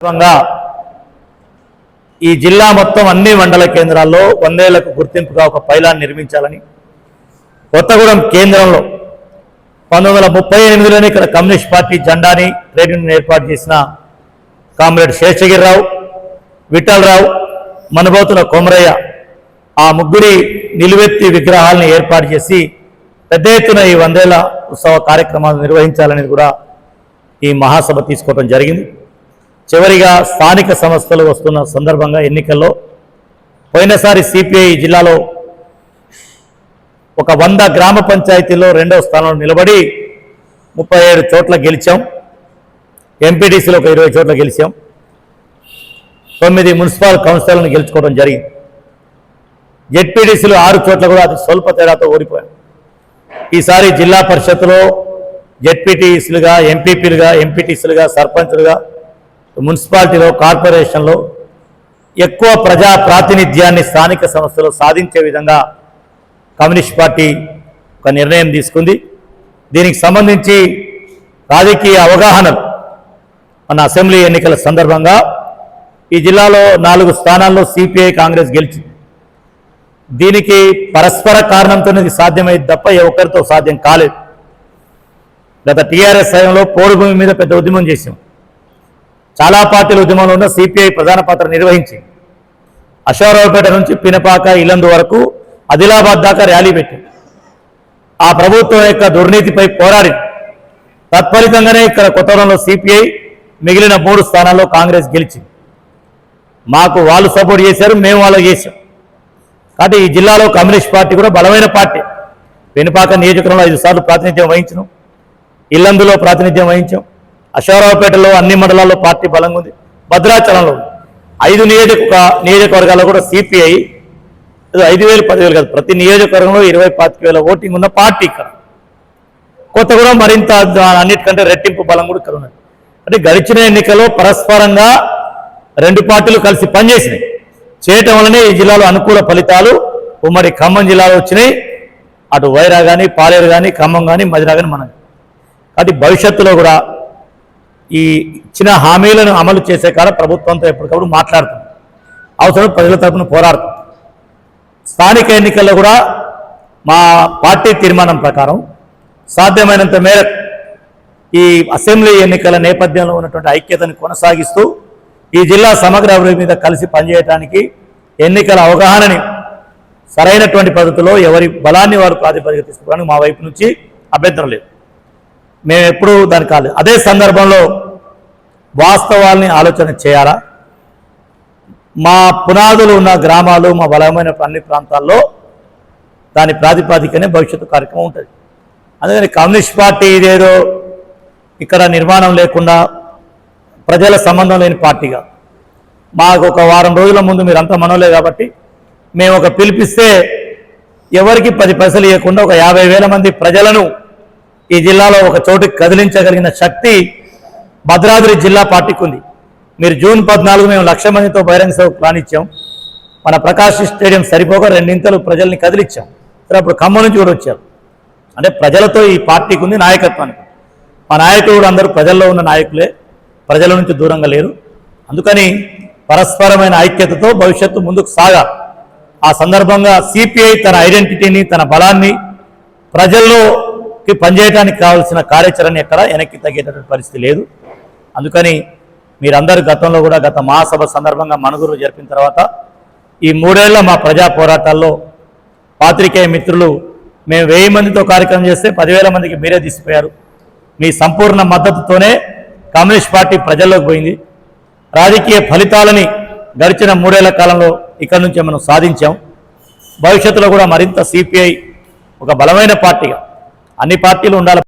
సందర్భంగా ఈ జిల్లా మొత్తం అన్ని మండల కేంద్రాల్లో వందేళ్ళకు గుర్తింపుగా ఒక పైలాన్ నిర్మించాలని కొత్తగూడెం కేంద్రంలో పంతొమ్మిది వందల ముప్పై ఎనిమిదిలోనే ఇక్కడ కమ్యూనిస్ట్ పార్టీ జెండాని ట్రేడ్ యూనియన్ ఏర్పాటు చేసిన కామ్రేడ్ శేషగిరిరావు విఠలరావు మనబోతుల కొమరయ్య ఆ ముగ్గురి నిలువెత్తి విగ్రహాలను ఏర్పాటు చేసి పెద్ద ఎత్తున ఈ వందేళ్ళ ఉత్సవ కార్యక్రమాలు నిర్వహించాలనేది కూడా ఈ మహాసభ తీసుకోవడం జరిగింది. చివరిగా స్థానిక సంస్థలు వస్తున్న సందర్భంగా ఎన్నికల్లో పోయినసారి సిపిఐ జిల్లాలో ఒక వంద గ్రామ పంచాయతీలో రెండవ స్థానంలో నిలబడి ముప్పై ఏడు చోట్ల గెలిచాం. ఎంపీటీసీలో ఒక ఇరవై చోట్ల గెలిచాం. తొమ్మిది మున్సిపల్ కౌన్సిల్ను గెలుచుకోవడం జరిగింది. జెడ్పీడీసీలు ఆరు చోట్ల కూడా అతి స్వల్ప తేడాతో ఓడిపోయాం. ఈసారి జిల్లా పరిషత్లో జెడ్పీటీసీలుగా ఎంపీపీలుగా ఎంపీటీసీలుగా సర్పంచ్లుగా మున్సిపాలిటీలో కార్పొరేషన్లో ఎక్కువ ప్రజా ప్రాతినిధ్యాన్ని స్థానిక సంస్థలు సాధించే విధంగా కమ్యూనిస్ట్ పార్టీ ఒక నిర్ణయం తీసుకుంది. దీనికి సంబంధించి రాజకీయ అవగాహనలు మన అసెంబ్లీ ఎన్నికల సందర్భంగా ఈ జిల్లాలో నాలుగు స్థానాల్లో సిపిఐ కాంగ్రెస్ గెలిచింది. దీనికి పరస్పర కారణంతోనే ఇది సాధ్యమైంది తప్ప ఏ సాధ్యం కాలేదు. గత టీఆర్ఎస్ సమయంలో పోరుభూమి మీద పెద్ద ఉద్యమం చేశాం. చాలా పార్టీల ఉద్యమంలో ఉన్న సిపిఐ ప్రధాన పాత్ర నిర్వహించింది అశోకరావుపేట నుంచి పినపాక ఇల్లందు వరకు ఆదిలాబాద్ దాకా ర్యాలీ పెట్టింది ఆ ప్రభుత్వం యొక్క దుర్నీతిపై పోరాడి తత్ఫలితంగానే ఇక్కడ కొత్తగూడెంలో సిపిఐ మిగిలిన మూడు స్థానాల్లో కాంగ్రెస్ గెలిచింది. మాకు వాళ్ళు సపోర్ట్ చేశారు మేము వాళ్ళకి చేశాం. కాబట్టి ఈ జిల్లాలో కమ్యూనిస్ట్ పార్టీ కూడా బలమైన పార్టీ. వెనుపాక నియోజకవర్గంలో ఐదు సార్లు ప్రాతినిధ్యం వహించను. ఇల్లందులో ప్రాతినిధ్యం వహించాం. అశోరావుపేటలో అన్ని మండలాల్లో పార్టీ బలంగా ఉంది. భద్రాచలంలో ఐదు నియోజక నియోజకవర్గాల్లో కూడా సిపిఐ ఐదు వేలు పదివేలు కాదు. ప్రతి నియోజకవర్గంలో ఇరవై పాతిక వేల ఓటింగ్ ఉన్న పార్టీ ఇక్కడ. కొత్తగూడెం మరింత అన్నిటికంటే రెట్టింపు బలం కూడా ఇక్కడ ఉన్నది. అంటే గడిచిన ఎన్నికల్లో పరస్పరంగా రెండు పార్టీలు కలిసి పనిచేసినాయి. చేయటం వల్లనే ఈ జిల్లాలో అనుకూల ఫలితాలు ఉమ్మడి ఖమ్మం జిల్లాలో వచ్చినాయి. అటు వైరా కానీ పాలేరు కానీ ఖమ్మం కానీ మదిరా కానీ మనం కాబట్టి భవిష్యత్తులో కూడా ఈ ఇచ్చిన హామీలను అమలు చేసే కాడ ప్రభుత్వంతో ఎప్పటికప్పుడు మాట్లాడుతుంది. అవసరం ప్రజల తరపున పోరాడుతుంది. స్థానిక ఎన్నికల్లో కూడా మా పార్టీ తీర్మానం ప్రకారం సాధ్యమైనంత మేర ఈ అసెంబ్లీ ఎన్నికల నేపథ్యంలో ఉన్నటువంటి ఐక్యతను కొనసాగిస్తూ ఈ జిల్లా సమగ్ర అభివృద్ధి మీద కలిసి పనిచేయడానికి ఎన్నికల అవగాహనని సరైనటువంటి పద్ధతిలో ఎవరి బలాన్ని వారు ప్రాతిపదిక తీసుకోవడానికి మా వైపు నుంచి అభ్యంతరం లేదు. మేము ఎప్పుడూ దాని కాలేదు అదే సందర్భంలో వాస్తవాల్ని ఆలోచన చేయాలా? మా పునాదులు ఉన్న గ్రామాలు మా బలమైన అన్ని ప్రాంతాల్లో దాని ప్రాతిపాదికనే భవిష్యత్తు కార్యక్రమం ఉంటుంది. అందుకని కమ్యూనిస్ట్ పార్టీ ఇదేదో ఇక్కడ నిర్మాణం లేకుండా ప్రజల సంబంధం లేని పార్టీగా. మాకు ఒక వారం రోజుల ముందు మీరంతా మనోలే కాబట్టి మేము ఒక పిలిపిస్తే ఎవరికి పది పైసలు ఇవ్వకుండా ఒక యాభై వేల మంది ప్రజలను ఈ జిల్లాలో ఒక చోటుకి కదిలించగలిగిన శక్తి భద్రాద్రి జిల్లా పార్టీకి ఉంది. మీరు జూన్ పద్నాలుగు మేము లక్ష మందితో బహిరంగ సభకు ప్లాన్ ఇచ్చాం మన ప్రకాశ్ స్టేడియం సరిపోక రెండింతలు ప్రజల్ని కదిలిచ్చాం. సరే అప్పుడు ఖమ్మం నుంచి కూడా వచ్చారు. అంటే ప్రజలతో ఈ పార్టీకి ఉంది నాయకత్వానికి. మా నాయకులు కూడా అందరూ ప్రజల్లో ఉన్న నాయకులే. ప్రజల నుంచి దూరంగా లేరు. అందుకని పరస్పరమైన ఐక్యతతో భవిష్యత్తు ముందుకు సాగాలి. ఆ సందర్భంగా సిపిఐ తన ఐడెంటిటీని తన బలాన్ని ప్రజల్లో పనిచేయడానికి కావాల్సిన కార్యాచరణ ఎక్కడ వెనక్కి తగ్గేటటువంటి పరిస్థితి లేదు. అందుకని మీరందరూ గతంలో కూడా గత మహాసభ సందర్భంగా మనుగురు జరిపిన తర్వాత ఈ మూడేళ్ళ మా ప్రజా పోరాటాల్లో పాత్రికేయ మిత్రులు మేము వెయ్యి మందితో కార్యక్రమం చేస్తే పదివేల మందికి మీరే తీసిపోయారు. మీ సంపూర్ణ మద్దతుతోనే కమ్యూనిస్ట్ పార్టీ ప్రజల్లోకి పోయింది. రాజకీయ ఫలితాలని గడిచిన మూడేళ్ళ కాలంలో ఇక్కడి నుంచి మనం సాధించాం. భవిష్యత్తులో కూడా మరింత సిపిఐ ఒక బలమైన పార్టీగా అన్ని పార్టీలు ఉండాలి.